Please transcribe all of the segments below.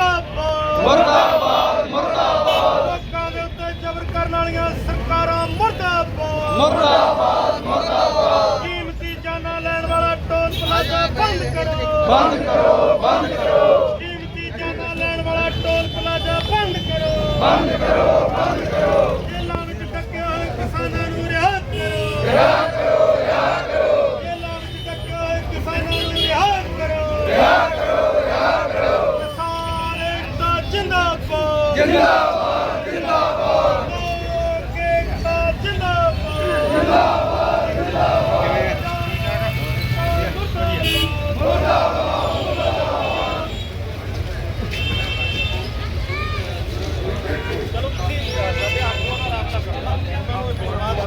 ਮੁਰਦਾਬਾਦ। ਮੁਰਦਾਬਾਦ ਮੁਰਦਾਬਾਦ। ਲੋਕਾਂ ਦੇ ਉੱਤੇ ਜ਼ਬਰ ਕਰਨ ਵਾਲੀਆਂ ਸਰਕਾਰਾਂ ਮੁਰਦਾਬਾਦ। ਮੁਰਦਾਬਾਦ ਮੁਰਦਾਬਾਦ। ਕੀਮਤੀ ਜਾਨਾਂ ਲੈਣ ਵਾਲਾ ਟੋਲ ਪਲਾਜ਼ਾ ਬੰਦ ਕਰੋ। ਬੰਦ ਕਰੋ ਬੰਦ ਕਰੋ। ਕੀਮਤੀ ਜਾਨਾਂ ਲੈਣ ਵਾਲਾ ਟੋਲ ਪਲਾਜ਼ਾ ਬੰਦ ਕਰੋ। ਬੰਦ ਕਰੋ ਬੰਦ ਕਰੋ ਜੇਲ੍ਹਾਂ ਵਿੱਚ ਟੱਕੇ ਹੋਏ ਕਿਸਾਨਾਂ ਨੂੰ ਰਿਹਾ ਕਰੋ ਰਿਹਾ ਕਰੋ ਰਿਹਾ ਕਰੋ ਜੇਲ੍ਹਾਂ ਵਿੱਚ ਟੱਕੇ ਹੋਏ ਕਿਸਾਨਾਂ ਨੂੰ ਰਿਹਾ ਕਰੋ ਰਿਹਾ ਕਰੋ ਰਿਹਾ ਕਰੋ ਕਿਸਾਨ ਏਕਤਾ ਜਿੰਦਾਬਾਦ ਜਿੰਦਾਬਾਦ ਜਿੰਦਾਬਾਦ ਲੋਕ ਏਕਤਾ ਜਿੰਦਾਬਾਦ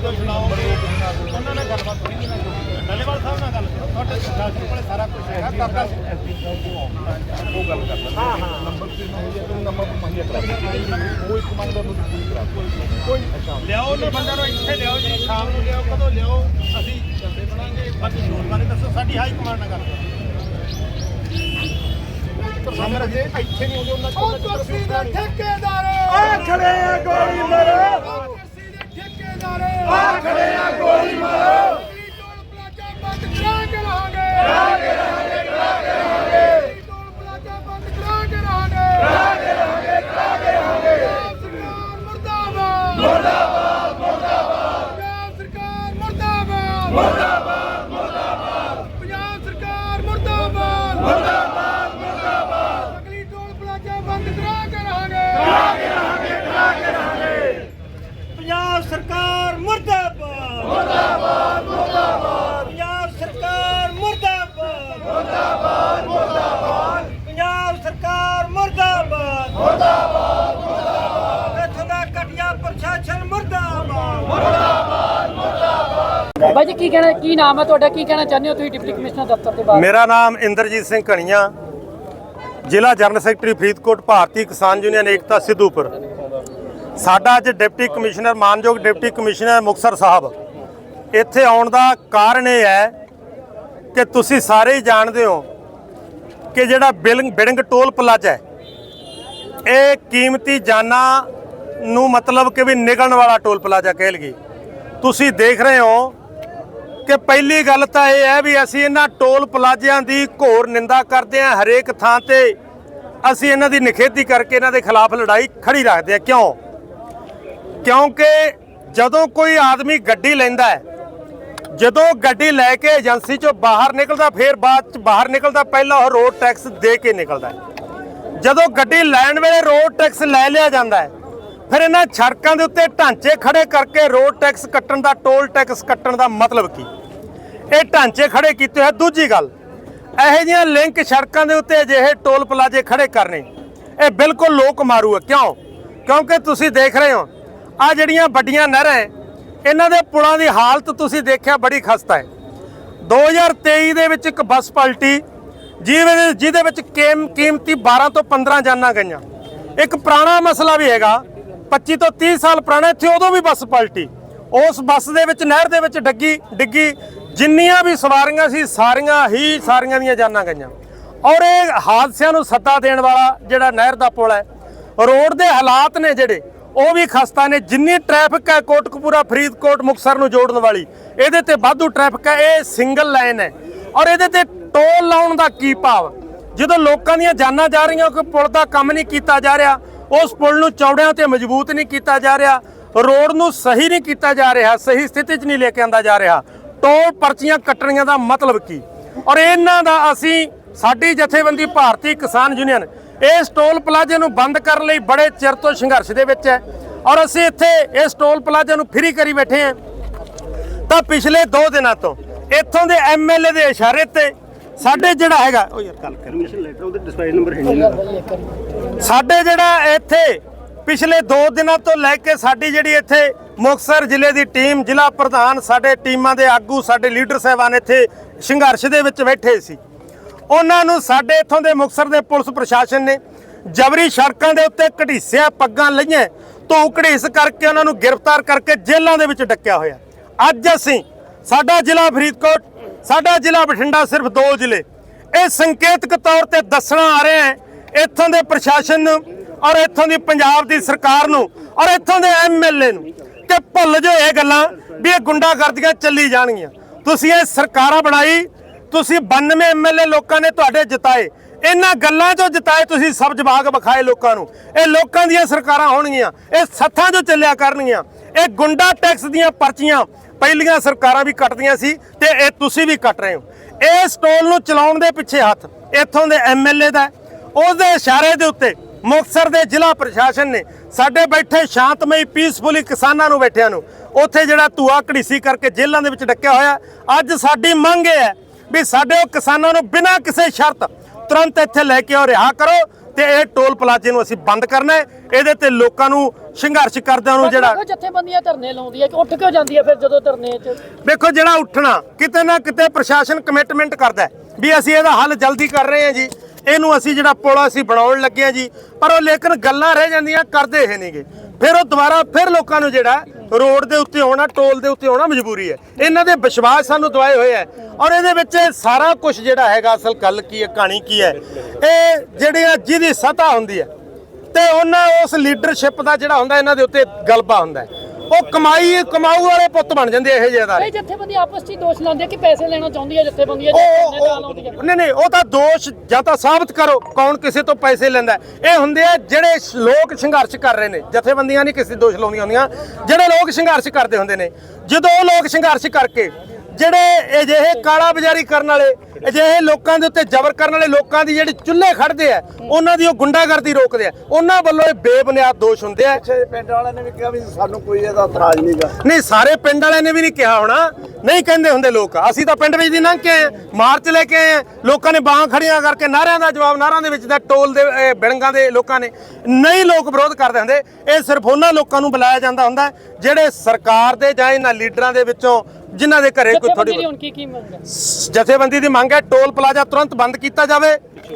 ਉਹਨਾਂ ਨਾਲ ਗੱਲਬਾਤ ਹੋਈ ਡੱਲੇਵਾਲ ਸਾਹਿਬ ਨਾਲ ਗੱਲ ਕਰੋ ਤੁਹਾਡੇ ਸ਼ਾਸਤਰ ਕੋਲੇ ਸਾਰਾ ਕੁਝ ਹੈਗਾ ਕਰਦਾ ਉਹ ਗੱਲ ਕਰਦਾ ਹਾਂ ਹਾਂ ਨੰਬਰ ਤੇ ਨਾ ਹੋਈ ਤੇ ਨੰਬਰ ਮੁਹੱਈਆ ਕਰਾ ਦਿਓ। ਇੱਕ ਮੰਗਦਾ ਨੂੰ ਪੂਰੀ ਕਰਾ ਕੋਈ ਅੱਛਾ ਲਿਆਓ ਉਹਨਾਂ ਬੰਦਿਆਂ ਨੂੰ ਇੱਥੇ ਲਿਆਓ ਜੀ ਸ਼ਾਮ ਨੂੰ ਲਿਆਓ ਕਦੋਂ ਲਿਆਓ ਅਸੀਂ ਚੱਲਦੇ ਬਣਾਂਗੇ ਬਾਕੀ ਹੋਰ ਬਾਰੇ ਦੱਸੋ ਸਾਡੀ ਹਾਈ ਕਮਾਂਡ ਨਾਲ ਗੱਲ ਕਰੋ ਸਾਹਮਣੇ ਜੇ ਇੱਥੇ ਨਹੀਂ ਹੁੰਦੇ ਉਹਨਾਂ ਉਹ ਕੁਰਸੀ ਠੇਕੇਦਾਰ ਆ ਖੜੇ ਆ, ਗੋਲੀ ਮਾਰੋ ਕੁਰਸੀ ਦੇ ਠੇਕੇਦਾਰ ਆ ਖੜੇ ਆ ਗੋਲੀ ਮਾਰੋ ਟੋਲ ਪਲਾਜ਼ਾ ਬੰਦ ਕਰਾ ਕੇ ਰਹਾਂਗੇ ਕਰਾ ਕੇ ਰਹਾਂਗੇ ਕਰਾ ਕੇ ਰਹਾਂਗੇ ਟੋਲ ਪਲਾਜ਼ਾ ਬੰਦ ਕਰਾ ਕੇ ਰਹਾਂਗੇ ਕਰਾ ਕੇ ਰਹਾਂਗੇ ਕਰਾ ਕੇ ਰਹਾਂਗੇ ਸਰਕਾਰ ਮੁਰਦਾਬਾਦ ਮੁਰਦਾਬਾਦ ਮੁਰਦਾਬਾਦ ਪੰਜਾਬ ਸਰਕਾਰ ਮੁਰਦਾਬਾਦ ਮੁਰਦਾਬਾਦ ਪੰਜਾਬ ਸਰਕਾਰ ਮੁਰਦਾਬਾਦ। ਮੁਰਦਾਬਾਦ ਮੁਰਦਾਬਾਦ ਅਗਲੀ ਟੋਲ ਪਲਾਜ਼ਾ ਬੰਦ ਕਰਾ ਕੇ ਰਹਾਂਗੇ। ਕਰਾ ਕੇ ਰਹਾਂਗੇ ਕਰਾ ਕੇ ਰਹਾਂਗੇ ਪੰਜਾਬ ਸਰਕਾਰ ਮੁਰਦਾਬਾਦ। ਮੁਰਦਾਬਾਦ ਮੁਰਦਾਬਾਦ ਪੰਜਾਬ ਸਰਕਾਰ ਮੁਰਦਾਬਾਦ। ਮੁਰਦਾਬਾਦ ਮੁਰਦਾਬਾਦ ਪੰਜਾਬ ਸਰਕਾਰ ਮੁਰਦਾਬਾਦ ਮੁਰਦਾਬਾਦ ਮੁਰਦਾਬਾਦ। ਇੱਥੋਂ ਦਾ ਘਟਿਆ ਪ੍ਰਸ਼ਾਸਨ ਮੁਰਦਾਬਾਦ ਬਾਈ ਜੀ, ਕੀ ਕਹਿਣਾ, ਕੀ ਨਾਮ ਹੈ ਤੁਹਾਡਾ, ਕੀ ਕਹਿਣਾ ਚਾਹੁੰਦੇ ਹੋ ਤੁਸੀਂ ਡਿਪਟੀ ਕਮਿਸ਼ਨਰ ਦਫ਼ਤਰ ਦੇ ਬਾਰੇ ਮੇਰਾ ਨਾਮ ਇੰਦਰਜੀਤ ਸਿੰਘ ਘਣੀਆਂ ਜ਼ਿਲ੍ਹਾ ਜਨਰਲ ਸੈਕਟਰੀ ਫਰੀਦਕੋਟ, ਭਾਰਤੀ ਕਿਸਾਨ ਯੂਨੀਅਨ ਏਕਤਾ ਸਿੱਧੂਪੁਰ। ਸਾਡਾ ਅੱਜ ਡਿਪਟੀ ਕਮਿਸ਼ਨਰ, ਮਾਨਯੋਗ ਡਿਪਟੀ ਕਮਿਸ਼ਨਰ ਮੁਕਤਸਰ ਸਾਹਿਬ। ਇੱਥੇ ਆਉਣ ਦਾ ਕਾਰਨ ਇਹ ਹੈ ਕਿ ਤੁਸੀਂ ਸਾਰੇ ਹੀ ਜਾਣਦੇ ਹੋ ਕਿ ਜਿਹੜਾ ਬਿਲਿੰਗ ਬਿਡਿੰਗ ਟੋਲ ਪਲਾਜ਼ਾ ਹੈ, ਇਹ ਕੀਮਤੀ ਜਾਨਾਂ ਨੂੰ ਮਤਲਬ ਕਿ ਵੀ ਨਿਕਲਣ ਵਾਲਾ ਟੋਲ ਪਲਾਜ਼ਾ ਕਹਿ ਲਈਏ। ਤੁਸੀਂ ਦੇਖ ਰਹੇ ਹੋ ਕਿ ਪਹਿਲੀ ਗੱਲ ਤਾਂ ਇਹ ਹੈ ਵੀ ਅਸੀਂ ਇਹਨਾਂ ਟੋਲ ਪਲਾਜ਼ਿਆਂ ਦੀ ਘੋਰ ਨਿੰਦਾ ਕਰਦੇ ਹਾਂ, ਹਰੇਕ ਥਾਂ ਤੇ ਅਸੀਂ ਇਹਨਾਂ ਦੀ ਨਿਖੇਧੀ ਕਰਕੇ ਇਹਨਾਂ ਦੇ ਖਿਲਾਫ ਲੜਾਈ ਖੜੀ ਰੱਖਦੇ ਹਾਂ। ਕਿਉਂ? ਕਿਉਂਕਿ ਜਦੋਂ ਕੋਈ ਆਦਮੀ ਗੱਡੀ ਲੈਂਦਾ ਹੈ, ਜਦੋਂ ਗੱਡੀ ਲੈ ਕੇ ਏਜੰਸੀ ਚੋਂ ਬਾਹਰ ਨਿਕਲਦਾ, ਫਿਰ ਬਾਅਦ ਚ ਬਾਹਰ ਨਿਕਲਦਾ, ਪਹਿਲਾਂ ਉਹ ਰੋਡ ਟੈਕਸ ਦੇ ਕੇ ਨਿਕਲਦਾ ਜਦੋਂ ਗੱਡੀ ਲੈਣ ਵੇਲੇ ਰੋਡ ਟੈਕਸ ਲੈ ਲਿਆ ਜਾਂਦਾ ਹੈ ਫਿਰ ਇਹਨਾਂ ਸੜਕਾਂ ਦੇ ਉੱਤੇ ਢਾਂਚੇ ਖੜੇ ਕਰਕੇ ਰੋਡ ਟੈਕਸ ਕੱਟਣ ਦਾ ਟੋਲ ਟੈਕਸ ਕੱਟਣ ਦਾ ਮਤਲਬ ਕੀ? ਇਹ ਢਾਂਚੇ ਖੜੇ ਕੀਤੇ ਹੋਏ ਦੂਜੀ ਗੱਲ, ਇਹੋ ਜਿਹੀਆਂ ਲਿੰਕ ਸੜਕਾਂ ਦੇ ਉੱਤੇ ਅਜਿਹੇ ਟੋਲ ਪਲਾਜ਼ੇ ਖੜੇ ਕਰਨੇ, ਇਹ ਬਿਲਕੁਲ ਲੋਕ ਮਾਰੂ ਹੈ ਕਿਉਂ? ਕਿਉਂਕਿ ਤੁਸੀਂ ਦੇਖ ਰਹੇ ਹੋ ਆ ਜਿਹੜੀਆਂ ਵੱਡੀਆਂ ਨਹਿਰਾਂ ਇਹਨਾਂ ਦੇ ਪੁਲਾਂ ਦੀ ਹਾਲਤ ਤੁਸੀਂ ਦੇਖਿਆ ਬੜੀ ਖਸਤਾ ਹੈ 2023 ਦੇ ਵਿੱਚ ਇੱਕ ਬੱਸ ਪਲਟੀ, ਜਿਹਦੇ ਜਿਹਦੇ ਵਿੱਚ ਕੀਮ- ਕੀਮਤੀ 12 ਤੋਂ 15 ਜਾਨਾਂ ਗਈਆਂ। ਇੱਕ ਪੁਰਾਣਾ ਮਸਲਾ ਵੀ ਹੈਗਾ 25 ਤੋਂ 30 ਸਾਲ ਪੁਰਾਣਾ ਇੱਥੇ ਉਦੋਂ ਵੀ ਬੱਸ ਪਲਟੀ। ਉਸ ਬੱਸ ਦੇ ਵਿੱਚ, ਨਹਿਰ ਦੇ ਵਿੱਚ ਡੱਗੀ, ਡਿੱਗੀ। ਜਿੰਨੀਆਂ ਵੀ ਸਵਾਰੀਆਂ ਸੀ, ਸਾਰੀਆਂ ਹੀ ਸਾਰੀਆਂ ਦੀਆਂ ਜਾਨਾਂ ਗਈਆਂ। ਔਰ ਇਹ ਹਾਦਸਿਆਂ ਨੂੰ ਸੱਦਾ ਦੇਣ ਵਾਲਾ ਜਿਹੜਾ ਨਹਿਰ ਦਾ ਪੁਲ ਹੈ, ਰੋਡ ਦੇ ਹਾਲਾਤ ਨੇ ਜਿਹੜੇ, ਉਹ ਵੀ ਖਸਤਾ ਨੇ। ਜਿੰਨੀ ਟ੍ਰੈਫਿਕ ਹੈ ਕੋਟਕਪੂਰਾ, ਫਰੀਦਕੋਟ ਮੁਕਸਰ ਨੂੰ ਜੋੜਨ ਵਾਲੀ, ਇਹਦੇ ਤੇ ਵਾਧੂ ਟ੍ਰੈਫਿਕ ਹੈ, ਇਹ ਸਿੰਗਲ ਲਾਈਨ ਹੈ। ਔਰ ਇਹਦੇ ਤੇ ਟੋਲ ਲਾਉਣ ਦਾ ਕੀ ਭਾਵ? ਜਦੋਂ ਲੋਕਾਂ ਦੀਆਂ ਜਾਨਾਂ ਜਾ ਰਹੀਆਂ ਕੋਈ ਪੁਲ ਦਾ ਕੰਮ ਨਹੀਂ ਕੀਤਾ ਜਾ ਰਿਹਾ ਉਸ ਪੁਲ ਨੂੰ ਚੌੜਿਆਂ ਤੇ ਮਜ਼ਬੂਤ ਨਹੀਂ ਕੀਤਾ ਜਾ ਰਿਹਾ, ਰੋਡ ਨੂੰ ਸਹੀ ਨਹੀਂ ਕੀਤਾ ਜਾ ਰਿਹਾ, ਸਹੀ ਸਥਿਤੀ 'ਚ ਨਹੀਂ ਲੈ ਕੇ ਆਂਦਾ ਜਾ ਰਿਹਾ। ਟੋਲ ਪਰਚੀਆਂ ਕੱਟਣੀਆਂ ਦਾ ਮਤਲਬ ਕੀ? ਔਰ ਇਹਨਾਂ ਦਾ ਅਸੀਂ, ਸਾਡੀ ਜਥੇਬੰਦੀ ਭਾਰਤੀ ਕਿਸਾਨ ਯੂਨੀਅਨ, ਇਸ ਟੋਲ ਪਲਾਜ਼ੇ ਨੂੰ ਬੰਦ ਕਰਨ ਲਈ ਬੜੇ ਚਿਰ ਤੋਂ ਸੰਘਰਸ਼ ਦੇ ਵਿੱਚ ਹੈ। ਔਰ ਅਸੀਂ ਇੱਥੇ ਇਸ ਟੋਲ ਪਲਾਜ਼ੇ ਨੂੰ ਫ੍ਰੀ ਕਰੀ ਬੈਠੇ ਹਾਂ। ਤਾਂ ਪਿਛਲੇ 2 ਦਿਨਾਂ ਤੋਂ ਇੱਥੋਂ ਦੇ ਐਮਐਲਏ ਦੇ ਇਸ਼ਾਰੇ ਤੇ ਸਾਡੇ ਜਿਹੜਾ ਹੈਗਾ ਉਹ ਯਾਰ ਗੱਲ ਕਰ। ਪਰਮਿਸ਼ਨ ਲੈਟਰ ਉਹਦੇ ਡਿਸਪੈਚ ਨੰਬਰ ਹੈ ਨਹੀਂ ਸਾਡੇ ਜਿਹੜਾ ਇੱਥੇ ਪਿਛਲੇ 2 ਦਿਨਾਂ ਤੋਂ ਲੈ ਕੇ ਸਾਡੀ ਜਿਹੜੀ ਇੱਥੇ ਮੁਕਤਸਰ ਜ਼ਿਲ੍ਹੇ ਦੀ ਟੀਮ ਜ਼ਿਲ੍ਹਾ ਪ੍ਰਧਾਨ ਸਾਡੇ ਟੀਮਾਂ ਦੇ ਆਗੂ ਸਾਡੇ ਲੀਡਰ ਸਾਹਿਬਾਨ ਇੱਥੇ ਸੰਘਰਸ਼ ਦੇ ਵਿੱਚ ਬੈਠੇ ਸੀ। ਉਹਨਾਂ ਨੂੰ ਸਾਡੇ ਇੱਥੋਂ ਦੇ ਮੁਕਤਸਰ ਦੇ ਪੁਲਿਸ ਪ੍ਰਸ਼ਾਸਨ ਨੇ ਜਬਰੀ ਸੜਕਾਂ ਦੇ ਉੱਤੇ ਘੜੀਸਿਆ ਪੱਗਾਂ ਲਈਆਂ। ਧੂ ਘੜੀਸ ਕਰਕੇ ਉਹਨਾਂ ਨੂੰ ਗ੍ਰਿਫਤਾਰ ਕਰਕੇ ਜੇਲ੍ਹਾਂ ਦੇ ਵਿੱਚ ਡੱਕਿਆ ਹੋਇਆ। ਅੱਜ ਅਸੀਂ ਸਾਡਾ ਜ਼ਿਲ੍ਹਾ ਫਰੀਦਕੋਟ ਸਾਡਾ ਜ਼ਿਲ੍ਹਾ ਬਠਿੰਡਾ ਸਿਰਫ ਦੋ ਜ਼ਿਲ੍ਹੇ। ਇਹ ਸੰਕੇਤਕ ਤੌਰ ਤੇ ਦੱਸਣਾ ਆ ਰਿਹਾ ਹੈ, ਇੱਥੋਂ ਦੇ ਪ੍ਰਸ਼ਾਸਨ ਨੂੰ ਔਰ ਇੱਥੋਂ ਦੀ ਪੰਜਾਬ ਦੀ ਸਰਕਾਰ ਨੂੰ ਔਰ ਇੱਥੋਂ ਦੇ ਐਮਐਲਏ ਨੂੰ ਕਿ ਭੁੱਲ ਜਾਓ ਇਹ ਗੱਲਾਂ ਵੀ ਇਹ ਗੁੰਡਾਗਰਦੀਆਂ ਚੱਲੀ ਜਾਣਗੀਆਂ। ਤੁਸੀਂ ਇਹ ਸਰਕਾਰਾਂ ਬਣਾਈ, ਤੁਸੀਂ 92 ਐਮਐਲਏ ਲੋਕਾਂ ਨੇ ਤੁਹਾਡੇ ਜਿਤਾਏ। ਇਹਨਾਂ ਗੱਲਾਂ 'ਚੋਂ ਜਿਤਾਏ ਤੁਸੀਂ ਸਭ ਜਵਾਗ ਵਿਖਾਏ ਲੋਕਾਂ ਨੂੰ। ਇਹ ਲੋਕਾਂ ਦੀਆਂ ਸਰਕਾਰਾਂ ਹੋਣਗੀਆਂ, ਇਹ ਸੱਥਾਂ 'ਚੋਂ ਚੱਲਿਆ ਕਰਨਗੀਆਂ। ਇਹ ਗੁੰਡਾ ਟੈਕਸ ਦੀਆਂ ਪਰਚੀਆਂ ਪਹਿਲੀਆਂ ਸਰਕਾਰਾਂ ਵੀ ਕੱਟਦੀਆਂ ਸੀ ਤੇ ਇਹ ਤੁਸੀਂ ਵੀ ਕੱਟ ਰਹੇ ਹੋ ਇਸ ਟੋਲ ਨੂੰ ਚਲਾਉਣ ਦੇ ਪਿੱਛੇ ਹੱਥ ਇੱਥੋਂ ਦੇ ਐਮਐਲਏ ਦਾ ਹੈ। ਉਹਦੇ ਇਸ਼ਾਰੇ ਦੇ ਉੱਤੇ ਮੁਕਤਸਰ ਦੇ ਜ਼ਿਲ੍ਹਾ ਪ੍ਰਸ਼ਾਸਨ ਨੇ ਸਾਡੇ ਬੈਠੇ ਸ਼ਾਂਤਮਈ ਪੀਸਫੁਲੀ ਕਿਸਾਨਾਂ ਨੂੰ ਬੈਠਿਆਂ ਨੂੰ, ਉੱਥੇ ਜਿਹੜਾ ਧੂਆ ਘੜੀਸੀ ਕਰਕੇ ਜੇਲ੍ਹਾਂ ਦੇ ਵਿੱਚ ਡੱਕਿਆ ਹੋਇਆ, ਅੱਜ ਸਾਡੀ ਮੰਗ ਇਹ ਹੈ ਵੀ ਸਾਡੇ ਉਹ ਕਿਸਾਨਾਂ ਨੂੰ ਬਿਨਾਂ ਕਿਸੇ ਸ਼ਰਤ ਤੁਰੰਤ ਇੱਥੇ ਲੈ ਕੇ ਆਓ, ਰਿਹਾ ਕਰੋ ਤੇ ਇਹ ਟੋਲ ਪਲਾਜ਼ੇ ਨੂੰ ਅਸੀਂ ਬੰਦ ਕਰਨਾ ਹੈ। ਇਹਦੇ ਤੇ ਲੋਕਾਂ ਨੂੰ ਸੰਘਰਸ਼ ਕਰਦਿਆਂ ਨੂੰ ਜਿਹੜਾ ਦੇਖੋ ਜਥੇਬੰਦੀਆਂ ਧਰਨੇ ਲਾਉਂਦੀ ਹੈ ਕਿ ਉੱਠ ਕਿਉਂ ਜਾਂਦੀ ਹੈ ਫਿਰ ਜਦੋਂ ਧਰਨੇ 'ਚ? ਵੇਖੋ ਜਿਹੜਾ ਉੱਠਣਾ ਕਿਤੇ ਨਾ ਕਿਤੇ ਪ੍ਰਸ਼ਾਸਨ ਕਮਿਟਮੈਂਟ ਕਰਦਾ ਹੈ ਵੀ ਅਸੀਂ ਇਹਦਾ ਹੱਲ ਜਲਦੀ ਕਰ ਰਹੇ ਹਾਂ ਜੀ। ਇਹਨੂੰ ਅਸੀਂ ਜਿਹੜਾ ਪੁਲ ਅਸੀਂ ਬਣਾਉਣ ਲੱਗੇ ਹਾਂ ਜੀ। ਪਰ ਉਹ ਲੇਕਿਨ ਗੱਲਾਂ ਰਹਿ ਜਾਂਦੀਆਂ ਕਰਦੇ ਇਹ ਨਹੀਂਗੇ। ਫਿਰ ਉਹ ਦੁਬਾਰਾ ਫਿਰ ਲੋਕਾਂ ਨੂੰ ਜਿਹੜਾ ਰੋਡ ਦੇ ਉੱਤੇ ਆਉਣਾ, ਟੋਲ ਦੇ ਉੱਤੇ ਆਉਣਾ ਮਜਬੂਰੀ ਹੈ ਇਹਨਾਂ ਦੇ ਵਿਸ਼ਵਾਸ ਸਾਨੂੰ ਦਵਾਏ ਹੋਏ ਹੈ ਔਰ ਇਹਦੇ ਵਿੱਚ ਸਾਰਾ ਕੁਝ ਜਿਹੜਾ ਹੈਗਾ, ਅਸਲ ਗੱਲ ਕੀ ਹੈ, ਕਹਾਣੀ ਕੀ ਹੈ, ਇਹ ਜਿਹੜੀਆਂ ਜਿਹਦੀ ਸਤਾ ਹੁੰਦੀ ਹੈ, ਤੇ ਉਹਨਾਂ ਉਸ ਲੀਡਰਸ਼ਿਪ ਦਾ ਜਿਹੜਾ ਹੁੰਦਾ, ਇਹਨਾਂ ਦੇ ਉੱਤੇ ਗਲਬਾ ਹੁੰਦਾ ਹੈ। ਉਹ ਕਮਾਈ ਕਮਾਊ ਵਾਲੇ ਪੁੱਤ ਬਣ ਜਾਂਦੇ ਇਹੋ ਜਿਹੇ ਅਦਾਰੇ ਕਈ ਜਥੇਬੰਦੀ ਆਪਸ 'ਚ ਹੀ ਦੋਸ਼ ਲਾਉਂਦੇ ਕਿ ਪੈਸੇ ਲੈਣਾ ਚਾਹੁੰਦੀ ਹੈ ਜਥੇਬੰਦੀਆਂ ਉਹ ਨਹੀਂ ਨਹੀਂ ਉਹ ਤਾਂ ਦੋਸ਼ ਜਾਂ ਤਾਂ ਸਾਬਤ ਕਰੋ ਕੌਣ ਕਿਸੇ ਤੋਂ ਪੈਸੇ ਲੈਂਦਾ। ਇਹ ਹੁੰਦੇ ਆ ਜਿਹੜੇ ਲੋਕ ਸੰਘਰਸ਼ ਕਰ ਰਹੇ ਨੇ। ਜਥੇਬੰਦੀਆਂ ਨਹੀਂ ਕਿਸੇ ਦੋਸ਼ ਲਾਉਂਦੀਆਂ ਹੁੰਦੀਆਂ। ਜਿਹੜੇ ਲੋਕ ਸੰਘਰਸ਼ ਕਰਦੇ ਹੁੰਦੇ ਨੇ। ਜਦੋਂ ਉਹ ਲੋਕ ਸੰਘਰਸ਼ ਕਰਕੇ ਜਿਹੜੇ ਅਜਿਹੇ ਕਾਲਾ ਬਾਜ਼ਾਰੀ ਕਰਨ ਵਾਲੇ ਅਜਿਹੇ ਲੋਕਾਂ ਦੇ ਉੱਤੇ ਜ਼ਬਰ ਕਰਨ ਵਾਲੇ ਲੋਕਾਂ ਦੀ ਜਿਹੜੀ ਚੁੱਲ੍ਹੇ ਖੜਦੇ ਆ ਉਹਨਾਂ ਦੀ ਉਹ ਗੁੰਡਾਗਰਦੀ ਰੋਕਦੇ ਆ। ਉਹਨਾਂ ਵੱਲੋਂ ਇਹ ਬੇਬੁਨਿਆਦ ਦੋਸ਼ ਹੁੰਦੇ ਆ। ਪਿੱਛੇ ਪਿੰਡ ਵਾਲਿਆਂ ਨੇ ਵੀ ਕਿਹਾ ਵੀ ਸਾਨੂੰ ਕੋਈ ਇਹਦਾ ਇਤਰਾਜ਼ ਨਹੀਂਗਾ ਨਹੀਂ ਸਾਰੇ ਪਿੰਡ ਵਾਲਿਆਂ ਨੇ ਵੀ ਨਹੀਂ ਕਿਹਾ ਹੋਣਾ। ਨਹੀਂ ਕਹਿੰਦੇ ਹੁੰਦੇ ਲੋਕ। ਅਸੀਂ ਤਾਂ ਪਿੰਡ ਵਿੱਚ ਦੀ ਲੰਘ ਕੇ ਆਏ ਮਾਰਚ ਲੈ ਕੇ ਆਏ ਲੋਕਾਂ ਨੇ ਬਾਹਾਂ ਖੜੀਆਂ ਕਰਕੇ ਨਾਰਿਆਂ ਦਾ ਜਵਾਬ ਨਾਰਿਆਂ ਦੇ ਵਿੱਚ ਦਾ ਟੋਲ ਦੇ ਬਿੜੰਗਾਂ ਦੇ ਲੋਕਾਂ ਨੇ। ਨਹੀਂ ਲੋਕ ਵਿਰੋਧ ਕਰਦੇ ਹੁੰਦੇ। ਇਹ ਸਿਰਫ ਉਹਨਾਂ ਲੋਕਾਂ ਨੂੰ ਬੁਲਾਇਆ ਜਾਂਦਾ ਹੁੰਦਾ ਜਿਹੜੇ ਸਰਕਾਰ ਦੇ ਜਾਂ ਇਹਨਾਂ ਲੀਡਰਾਂ ਦੇ ਵਿੱਚੋਂ ਜਿਨ੍ਹਾਂ ਦੇ ਘਰੇ ਕੋਈ ਥੋੜੀ ਹੁਣ ਕੀ ਕੀ ਮੰਗ ਹੈ? ਜਥੇਬੰਦੀ ਦੀ ਮੰਗ ਹੈ ਟੋਲ ਪਲਾਜ਼ਾ ਤੁਰੰਤ ਬੰਦ ਕੀਤਾ ਜਾਵੇ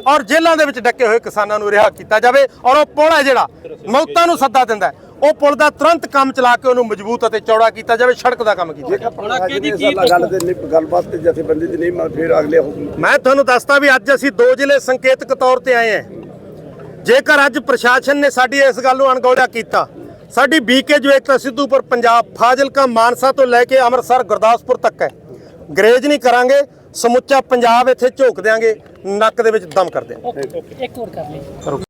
ਔਰ ਜੇਲ੍ਹਾਂ ਦੇ ਵਿੱਚ ਡੱਕੇ ਹੋਏ ਕਿਸਾਨਾਂ ਨੂੰ ਰਿਹਾ ਕੀਤਾ ਜਾਵੇ ਔਰ ਉਹ ਪੁਲ ਹੈ ਜਿਹੜਾ ਮੌਤਾਂ ਨੂੰ ਸੱਦਾ ਦਿੰਦਾ ਉਹ ਪੁਲ ਦਾ ਤੁਰੰਤ ਕੰਮ ਚਲਾ ਕੇ ਉਹਨੂੰ ਮਜ਼ਬੂਤ ਅਤੇ ਚੌੜਾ ਕੀਤਾ ਜਾਵੇ ਸੜਕ ਦਾ ਕੰਮ ਕੀਤਾ ਜਾਵੇ। ਦੀ ਇਸ ਗੱਲ ਤੇ ਨਹੀਂ ਗੱਲਬਾਤ ਤੇ ਜਥੇਬੰਦੀ ਦੀ ਨਹੀਂ ਮੰਨ ਫਿਰ ਅਗਲੇ ਹੁਕਮ ਮੈਂ ਤੁਹਾਨੂੰ ਦੱਸਦਾ ਵੀ ਅੱਜ ਅਸੀਂ ਦੋ ਜ਼ਿਲ੍ਹੇ ਸੰਕੇਤਕ ਤੌਰ ਤੇ ਆਏ ਹਾਂ। ਜੇਕਰ ਅੱਜ ਪ੍ਰਸ਼ਾਸਨ ਨੇ ਸਾਡੀ ਇਸ ਗੱਲ ਨੂੰ ਅਣਗੌਲਿਆ ਕੀਤਾ ਸਾਡੀ ਬੀਕੇ ਜੋ ਇੱਕ ਸਿੱਧੂਪੁਰ ਪੰਜਾਬ ਫਾਜ਼ਿਲਕਾ ਮਾਨਸਾ ਤੋਂ ਲੈ ਕੇ ਅੰਮ੍ਰਿਤਸਰ ਗੁਰਦਾਸਪੁਰ ਤੱਕ ਹੈ। ਗਰੇਜ ਨਹੀਂ ਕਰਾਂਗੇ, ਸਮੁੱਚਾ ਪੰਜਾਬ ਇੱਥੇ ਝੋਕ ਦਿਆਂਗੇ, ਨੱਕ ਦੇ ਵਿੱਚ ਦਮ ਕਰ ਦਿਆਂਗੇ। ਇੱਕ ਹੋਰ ਕਰ ਲਈ।